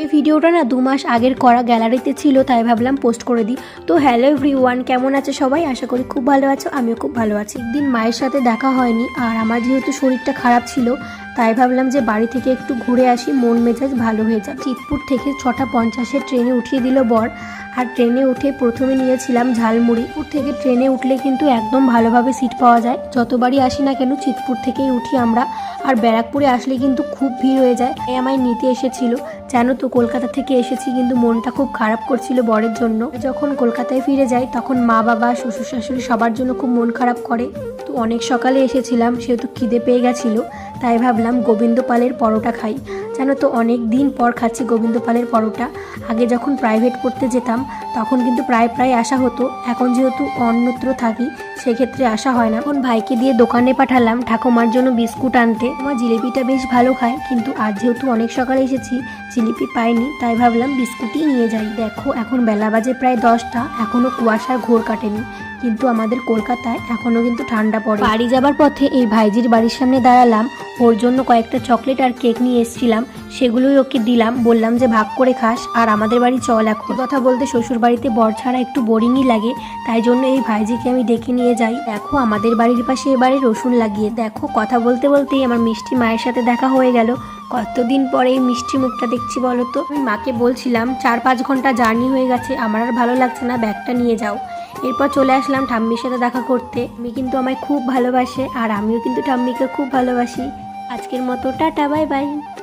এই ভিডিওটা না দু মাস আগের করা গ্যালারিতে ছিল, তাই ভাবলাম পোস্ট করে দিই। তো হ্যালো এভরি ওয়ান কেমন আছে সবাই? আশা করি খুব ভালো আছো, আমিও খুব ভালো আছি। একদিন মায়ের সাথে দেখা হয়নি, আর আমার যেহেতু শরীরটা খারাপ ছিল, তাই ভাবলাম যে বাড়ি থেকে একটু ঘুরে আসি, মন মেজাজ ভালো হয়ে যায় চিতপুর থেকে ছটা পঞ্চাশে ট্রেনে উঠিয়ে দিল বর, আর ট্রেনে উঠে প্রথমে নিয়েছিলাম ঝালমুড়ি। চিতপুর থেকে ট্রেনে উঠলে কিন্তু একদম ভালোভাবে সিট পাওয়া যায়। যতবারই আসি না কেন চিতপুর থেকেই উঠি আমরা, আর ব্যারাকপুরে আসলে কিন্তু খুব ভিড় হয়ে যায়, তাই আমায় নিতে এসেছিল। জানো তো কলকাতা থেকে এসেছি, কিন্তু মনটা খুব খারাপ করছিল বরের জন্য। যখন কলকাতায় ফিরে যাই, তখন মা, বাবা, শ্বশুর শাশুড়ি সবার জন্য খুব মন খারাপ করে। তো অনেক সকালে এসেছিলাম, সেহেতু খিদে পেয়ে গেছিল, তাই ভাবলাম গোবিন্দ পালের পরোটা খাই। জানো তো অনেক দিন পর খাচ্ছি গোবিন্দ পালের পরোটা। আগে যখন প্রাইভেট পড়তে যেতাম, তখন কিন্তু প্রায় প্রায় আসা হতো। এখন যেহেতু অন্যত্র থাকি সেক্ষেত্রে আসা হয় না। এখন ভাইকে দিয়ে দোকানে পাঠালাম, ঠাকুমার জন্য বিস্কুট আনতে। আমার জিলিপিটা বেশ ভালো খায়, কিন্তু আজ যেহেতু অনেক সকালে এসেছি, জিলিপি পাইনি, তাই ভাবলাম বিস্কুটই নিয়ে যাই। দেখো, এখন বেলা বাজে প্রায় দশটা এখনও কুয়াশার ঘোর কাটেনি। কিন্তু আমাদের কলকাতায় এখনও কিন্তু ঠান্ডা পড়ে। বাড়ি যাবার পথে এই ভাইজির বাড়ির সামনে দাঁড়ালাম। ওর জন্য কয়েকটা চকলেট আর কেক নিয়ে এসেছিলাম। সেগুলোই ওকে দিলাম। বললাম যে, ভাগ করে খাস আর আমাদের বাড়ি চল এখন। কথা বলতে শ্বশুর বাড়িতে বর ছাড়া একটু বোরিংই লাগে, তাই জন্য এই ভাইজিকে আমি ডেকে নিয়ে যাই। দেখো, আমাদের বাড়ির পাশে এবারে রসুন লাগিয়ে। দেখো, কথা বলতে বলতেই আমার মিষ্টি মায়ের সাথে দেখা হয়ে গেল। কতদিন পরে এই মিষ্টি মুখটা দেখছি বলো তো? আমি মাকে বলছিলাম, চার পাঁচ ঘণ্টা জার্নি হয়ে গেছে, আমার আর ভালো লাগছে না, ব্যাগটা নিয়ে যাও। এরপর চলে আসলাম ঠাম্মির সাথে দেখা করতে। আমি কিন্তু আমায় খুব ভালোবাসে, আর আমিও কিন্তু ঠাম্মিকে খুব ভালোবাসি। আজকের মতো, টাটা, বাই বাই।